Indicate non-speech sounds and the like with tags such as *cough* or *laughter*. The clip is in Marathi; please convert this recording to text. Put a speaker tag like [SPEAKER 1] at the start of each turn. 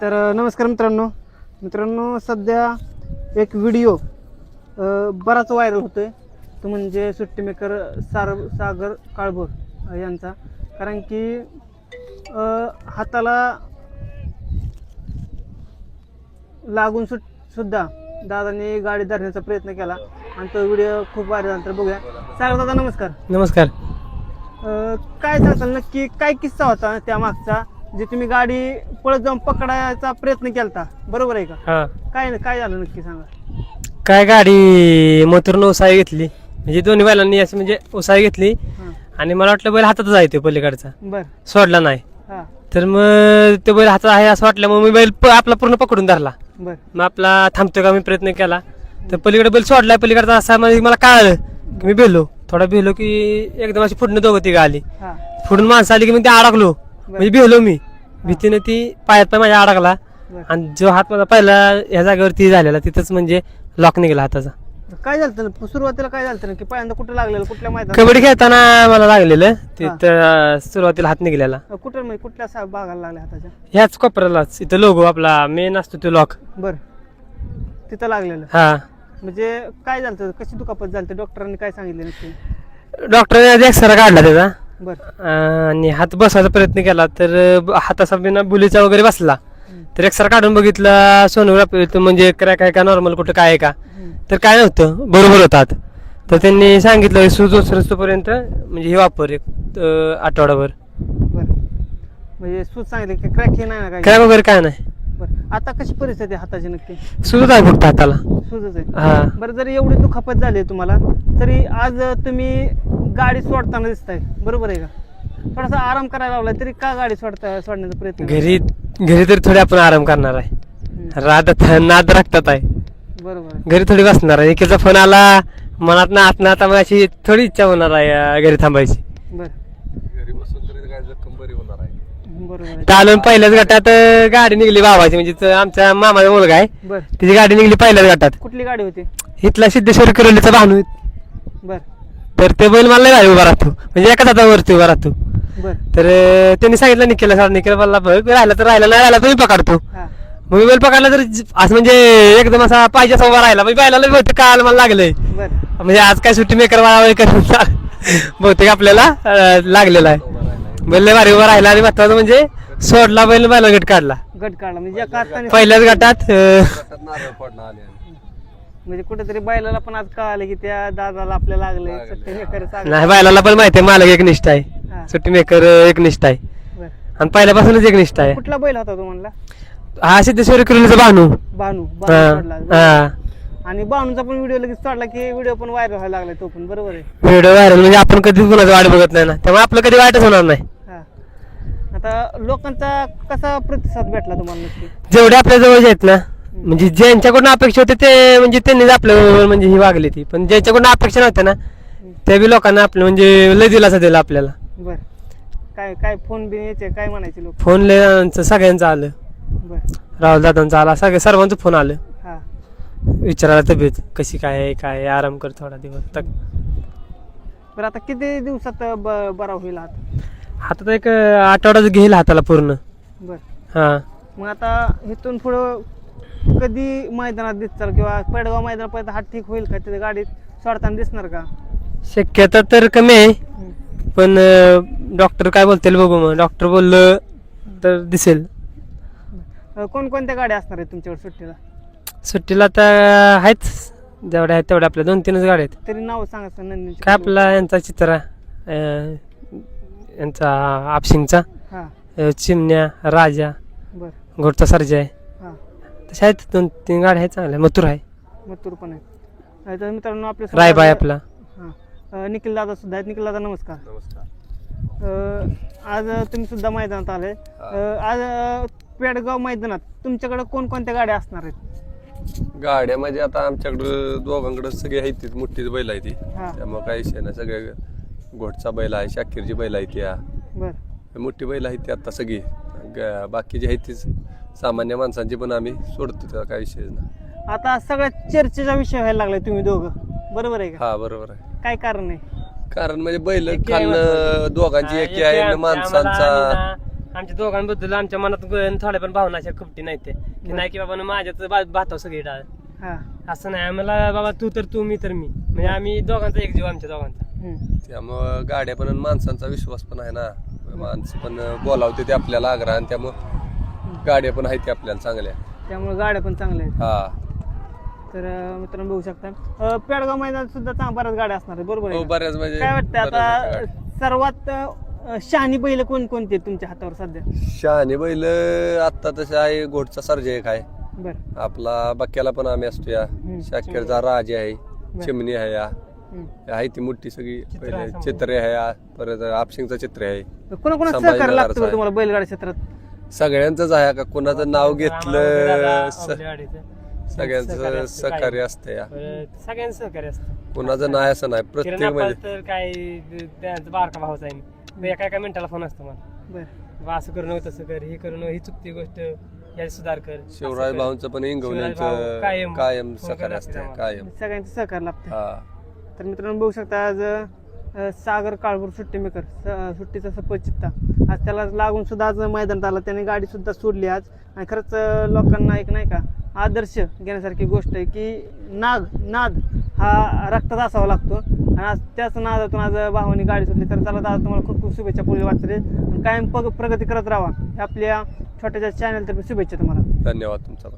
[SPEAKER 1] तर नमस्कार मित्रांनो. मित्रांनो सध्या एक व्हिडिओ बराच व्हायरल होतोय. तो म्हणजे सुट्टी मेकर सार सागर काळभोर यांचा. कारण की हाताला लागून सुट सुद्धा दादाने गाडी धरण्याचा प्रयत्न केला. आणि तो व्हिडिओ खूप व्हायरल झाला. तर बघूया. सागर दादा नमस्कार.
[SPEAKER 2] नमस्कार.
[SPEAKER 1] अ, काय सांगताल नक्की काय किस्सा होता त्या मागचा जे तुम्ही गाडी पळत जाऊन पकडायचा प्रयत्न केलता बरोबर आहे का?
[SPEAKER 2] हा.
[SPEAKER 1] काय काय झालं नक्की सांगा?
[SPEAKER 2] काय गाडी मोतरनं उसाई घेतली. म्हणजे दोन्ही बैलांनी अशी म्हणजे उसाई घेतली.
[SPEAKER 1] हां.
[SPEAKER 2] आणि मला वाटलं बैल हातातच आहे तो पलीकडचा.
[SPEAKER 1] बर.
[SPEAKER 2] सोडला नाही.
[SPEAKER 1] हां.
[SPEAKER 2] तर मग तो बैल हातात आहे असं वाटलं मग मी बैल प- आपला पूर्ण पकडून धरला.
[SPEAKER 1] बर.
[SPEAKER 2] मग आपला थांबतोय का मी प्रयत्न केला. तर पलीकडे बैल सोडलाय पलीकडचा असा म्हणजे मला कळालं की मी भेलो. थोडा भेलो की एकदम अशी पुढनं दोघं ती आली.
[SPEAKER 1] हां.
[SPEAKER 2] पुढून माणसं आली की मग ते अडकलो. म्हणजे भेलो मी. भीतीने ती पायात पाय माझ्या अडकला. आणि जो हात माझा पहिला ह्या जागेवरती झालेला तिथंच म्हणजे लॉक निघाला हाताचा.
[SPEAKER 1] काय झालं होतं? सुरुवातीला काय झालं होतं की पहिल्यांदा कुठं लागलेलं? कुठल्या मैदानात?
[SPEAKER 2] कबड्डी खेळताना मला लागलेलं. तिथं सुरुवातीला हात निघालेला.
[SPEAKER 1] कुठं म्हणजे कुठल्या सा- भागाला लागल्या हाताच्या?
[SPEAKER 2] ह्याच कोपऱ्यालाच. इथं लोगो आपला मेन असतो तो लॉक
[SPEAKER 1] बर. तिथं लागलेलं.
[SPEAKER 2] हा.
[SPEAKER 1] म्हणजे काय झालं होतं? कशी दुखापत झाली होती? डॉक्टरांनी काय सांगितलं नक्की?
[SPEAKER 2] डॉक्टरने एक्सरा काढला त्याचा. आणि हात बसवायचा प्रयत्न केला तर ब- हाताचा बिना बुलीचा वगैरे बसला. तर एक्सरा काढून बघितला सोनोग्राफी म्हणजे क्रॅक आहे का नॉर्मल कुठं काय आहे का. तर काय नव्हतं बरोबर होतात तर त्यांनी सांगितलं सूज ओसरस्तोपर्यंत म्हणजे हे वापर एक आठवडाभर.
[SPEAKER 1] बर. म्हणजे सूज सांगितलं की क्रॅक हे नाही ना काय
[SPEAKER 2] क्रॅक वगैरे काय नाही.
[SPEAKER 1] बर. आता कशी परिस्थिती हाताची नक्की?
[SPEAKER 2] सुजत आहे फक्त हाताला.
[SPEAKER 1] सूजच आहे.
[SPEAKER 2] हा.
[SPEAKER 1] बरं जरी एवढी दुखापत झाली तुम्हाला तरी आज तुम्ही गाडी सोडताना दिसताय. बरोबर आहे का? थोडासा आराम करायला लावलाय तरी का गाडी सोडता सोडण्याचा प्रयत्न?
[SPEAKER 2] घरी घरी तरी थोडी आपण आराम करणार आहे. राहतात नाद राखतात आहे.
[SPEAKER 1] बरोबर
[SPEAKER 2] घरी थोडी बसणार आहे. एकेचा फोन आला मनात ना आत ना आता मला अशी थोडी इच्छा होणार आहे घरी थांबायची.
[SPEAKER 1] बर.
[SPEAKER 3] घरी बसून तरी काय जखम बरी होणार आहे.
[SPEAKER 1] बरोबर आहे.
[SPEAKER 2] चालून पहिल्याच गटात गाडी निघली बाबाची म्हणजे आमच्या मामाचा मुलगा आहे.
[SPEAKER 1] बर.
[SPEAKER 2] त्याची गाडी निघली पहिल्याच गटात.
[SPEAKER 1] कुठली गाडी होती?
[SPEAKER 2] इथला सिद्धेश्वर किरोलीचा भानू
[SPEAKER 1] बर.
[SPEAKER 2] तर ते बैल मला भारी उभा राहतो. म्हणजे एकाच हातावरती उभा राहतो.
[SPEAKER 1] बर.
[SPEAKER 2] तर त्यांनी सांगितलं निकेला सर निकेला मला बघ राहिला तर राहिला नाही राहिला तर मी पकडतो.
[SPEAKER 1] हा.
[SPEAKER 2] मग मी बैल पकडला तर असं म्हणजे एकदम असा पाहिजे असा उभा राहिला. म्हणजे बैलाला बहुतेक काल मला लागलंय.
[SPEAKER 1] बर.
[SPEAKER 2] म्हणजे आज काय सुट्टी मेकर वाळा *laughs* बहुतेक आपल्याला लागलेला आहे. बैल लय भारी उभा राहिला आणि महत्वाचं म्हणजे सोडला बैल बैला गट काढला.
[SPEAKER 1] गट काढला. म्हणजे
[SPEAKER 2] पहिल्याच गटात अं,
[SPEAKER 3] गटात नारळ फोडणं आले
[SPEAKER 1] म्हणजे कुठेतरी बैलाला पण आज कळालं की त्या दादाला आपल्या लागले हे. खरं सांग
[SPEAKER 2] नाही बैलाला पण माहिती आहे मालक एकनिष्ठ
[SPEAKER 1] हा.
[SPEAKER 2] आहे सुट्टी मेकर एकनिष्ठ आहे.
[SPEAKER 1] बर.
[SPEAKER 2] आणि पहिल्यापासूनच एकनिष्ठ आहे.
[SPEAKER 1] कुठला बैल होता तो म्हणला
[SPEAKER 2] हा सिद्धेश्वर किरोलीचा भानू.
[SPEAKER 1] बानू
[SPEAKER 2] हा,
[SPEAKER 1] बानू सोडला
[SPEAKER 2] हा.
[SPEAKER 1] आणि बानूचा पण व्हिडिओ लगेच सोडला की व्हिडिओ पण व्हायरल व्हायला लागलाय तो पण बरोबर आहे.
[SPEAKER 2] व्हिडिओ व्हायरल म्हणजे आपण कधीच कुणाचं वाट बघत नाही ना. त्यामुळे आपलं कधी वाटच होणार नाही.
[SPEAKER 1] हा. आता लोकांचा कसा प्रतिसाद भेटला तुम्हाला नक्की?
[SPEAKER 2] जेवढे आपल्या जवळ आहेत ना म्हणजे ज्यांच्याकडून अपेक्षा होते ते म्हणजे त्यांनीच आपल्या म्हणजे ही वागली ती. पण ज्यांच्याकडून अपेक्षा नव्हत्या ना त्या बी लोकांना आपलं म्हणजे लय दिलासा दिला आपल्याला.
[SPEAKER 1] बर. काय काय फोन बिन यायचे काय म्हणायचे लोक?
[SPEAKER 2] फोन लय सगळ्यांचं आलं.
[SPEAKER 1] बर.
[SPEAKER 2] राहुल दादांचा आला सगळ्या सर्वांचं फोन आलं.
[SPEAKER 1] हा.
[SPEAKER 2] विचारायला तब्येत कशी काय आहे काय आहे, आराम कर थोडा दिवस तक.
[SPEAKER 1] बरं आता किती दिवसात ब- बरा होईल हात?
[SPEAKER 2] हातात एक अं, आठवडाच घेईल हाताला पूर्ण.
[SPEAKER 1] बर.
[SPEAKER 2] हा.
[SPEAKER 1] मग आता इथून पुढं कधी मैदानात दिसताल किंवा पेडगाव मैदानापर्यंत हात ठीक होईल का? तिथे गाडीत सोडताना दिसणार का?
[SPEAKER 2] शक्यता तर कमी आहे. पण डॉक्टर काय बोलतील बघू मग. डॉक्टर बोललं तर दिसेल.
[SPEAKER 1] अं, कोणकोणत्या गाड्या असणार आहेत तुमच्याकडे सुट्टीला?
[SPEAKER 2] सुट्टीला तर आहेच जेवढ्या आहेत तेवढ्या आपल्या दोन तीनच गाड्या आहेत.
[SPEAKER 1] तरी नाव सांगा सर नंदीची.
[SPEAKER 2] काय आपला यांचा चित्रा अं, यांचा आपशिंगचा
[SPEAKER 1] हा.
[SPEAKER 2] अं, चिमण्या राजा
[SPEAKER 1] बर.
[SPEAKER 2] घोडचा सर्जा आहे. आहेत दोन तीन गाड्या आहेत चांगल्या. मथुर आहे.
[SPEAKER 1] मथुर पण आहे. तर मित्रांनो आपल्या
[SPEAKER 2] रायबाय आपला.
[SPEAKER 1] हा. अं, निखिल दादा सुद्धा आहेत. निखिल दादा नमस्कार.
[SPEAKER 3] नमस्कार.
[SPEAKER 1] अं, आज तुम्ही सुद्धा मैदानात आले. अं, आज अं, पेडगाव मैदानात तुमच्याकडे कोणकोणत्या गाड्या असणार आहेत?
[SPEAKER 3] गाड्या म्हणजे आता आमच्याकडं दोघांकडे सगळे आहेत ती मोठीच बैल आहे ती.
[SPEAKER 1] हा.
[SPEAKER 3] त्यामुळे काही विषय नाही. सगळे घोटचा बैल आहे शाकीरची बैल आहे त्या.
[SPEAKER 1] बर.
[SPEAKER 3] मोठी बैल आहेत ती आता सगळी. ग- बाकीची आहेत तीच. सामान्य माणसांची पण आम्ही सोडतो त्याला काही विषय नाही.
[SPEAKER 1] आता सगळ्यात चर्चेचा विषय व्हायला लागलाय तुम्ही दोघं. बरोबर आहे का?
[SPEAKER 3] हा बरोबर आहे.
[SPEAKER 1] काय कारण आहे?
[SPEAKER 3] कारण म्हणजे बैल
[SPEAKER 1] एकी आहे
[SPEAKER 3] खाल्लं दोघांची एकी आहे आणि माणसांचा
[SPEAKER 2] आमच्या दोघांबद्दल आमच्या मनात ग- थोड्या पण भावना अशा कपटी नाही ते की नाही की बाबा माझ्याच भाताव सगळी डाळ.
[SPEAKER 1] हा.
[SPEAKER 2] असं नाही आम्हाला बाबा तू तर तू मी तर मी. म्हणजे आम्ही दोघांचा एक जीव आमच्या दोघांचा.
[SPEAKER 1] हम्म.
[SPEAKER 3] त्यामुळं गाड्या पण आणि माणसांचा विश्वास पण आहे ना. माणसं पण बोलावते ते आपल्याला आग्रह आणि त्यामुळं गाड्या पण आहेत आपल्याला चांगल्या?
[SPEAKER 1] त्यामुळे गाड्या पण चांगल्या आहेत.
[SPEAKER 3] हा.
[SPEAKER 1] तर अं, मित्रांनो बघू शकता. अं, पेडगाव मैदानात सुद्धा चांग बऱ्याच गाड्या असणार आहेत. बरोबर आहे
[SPEAKER 3] हो? बऱ्याच म्हणजे
[SPEAKER 1] काय वाटतं आता. सर्वात अं, शहाणी बैल कोण कोणते आहेत तुमच्या हातावर सध्या?
[SPEAKER 3] शहाणे बैल आत्ता तसं आहे घोडचा सर्जे एक आहे.
[SPEAKER 1] बर.
[SPEAKER 3] आपला बक्याला पण आम्ही असतो या. शाखेरचा राज आहे चिमणी आहे या. आहे ती मोठी सगळी
[SPEAKER 2] चित्र
[SPEAKER 3] पहिले. चित्रे आहे या, परत आपशिंगचं चित्र आहे.
[SPEAKER 1] कोणा कोणा
[SPEAKER 3] संभाजीनगरचा
[SPEAKER 1] सहकार्य लागतं बरं
[SPEAKER 3] आहे.
[SPEAKER 1] तुम्हाला बैलगाडी क्षेत्रात?
[SPEAKER 3] सगळ्यांचंच आहे का? कोणाचं नाव घेतलं? सगळ्यांचं. सहकार्य असतं या.
[SPEAKER 2] सगळ्यांचं सहकार्य असतं.
[SPEAKER 3] कोणाचं नाही असं नाही. प्रत्येक म्हणजे
[SPEAKER 2] तर काय त्यांचा बारका भाऊच आहे. एका एका मिनिटाला फोन असतो मला. असं करू नको तसं कर हे करू नको ही चुकती गोष्ट याची सुधार कर.
[SPEAKER 3] शिवराज. भाऊंचं पण
[SPEAKER 2] भाऊ
[SPEAKER 3] इंगवण्यांचं
[SPEAKER 2] कायम
[SPEAKER 3] कायम सहकार्य असते. कायम.
[SPEAKER 1] सगळ्यांचं सहकार्य लागतं
[SPEAKER 3] हा.
[SPEAKER 1] तर मित्रांनो बघू शकता आज सागर काळभोर सुट्टीमेकर स- सुट्टीचा सपचित्ता आज त्याला लागून सुद्धा आज मैदानात आला. त्याने गाडी सुद्धा सोडली आज. आणि खरंच लोकांना एक नाही का आदर्श घेण्यासारखी गोष्ट आहे की नाग नाद हा रक्तात असावा लागतो. आणि आज त्याच नादातून आज भावानी गाडी सुटली तर त्याला दादा तुम्हाला खूप खूप शुभेच्छा पुढे वाटते कायम पग प्रगती करत राहा. आपल्या छोट्याशा चॅनलतर्फे शुभेच्छा तुम्हाला.
[SPEAKER 3] धन्यवाद तुमचा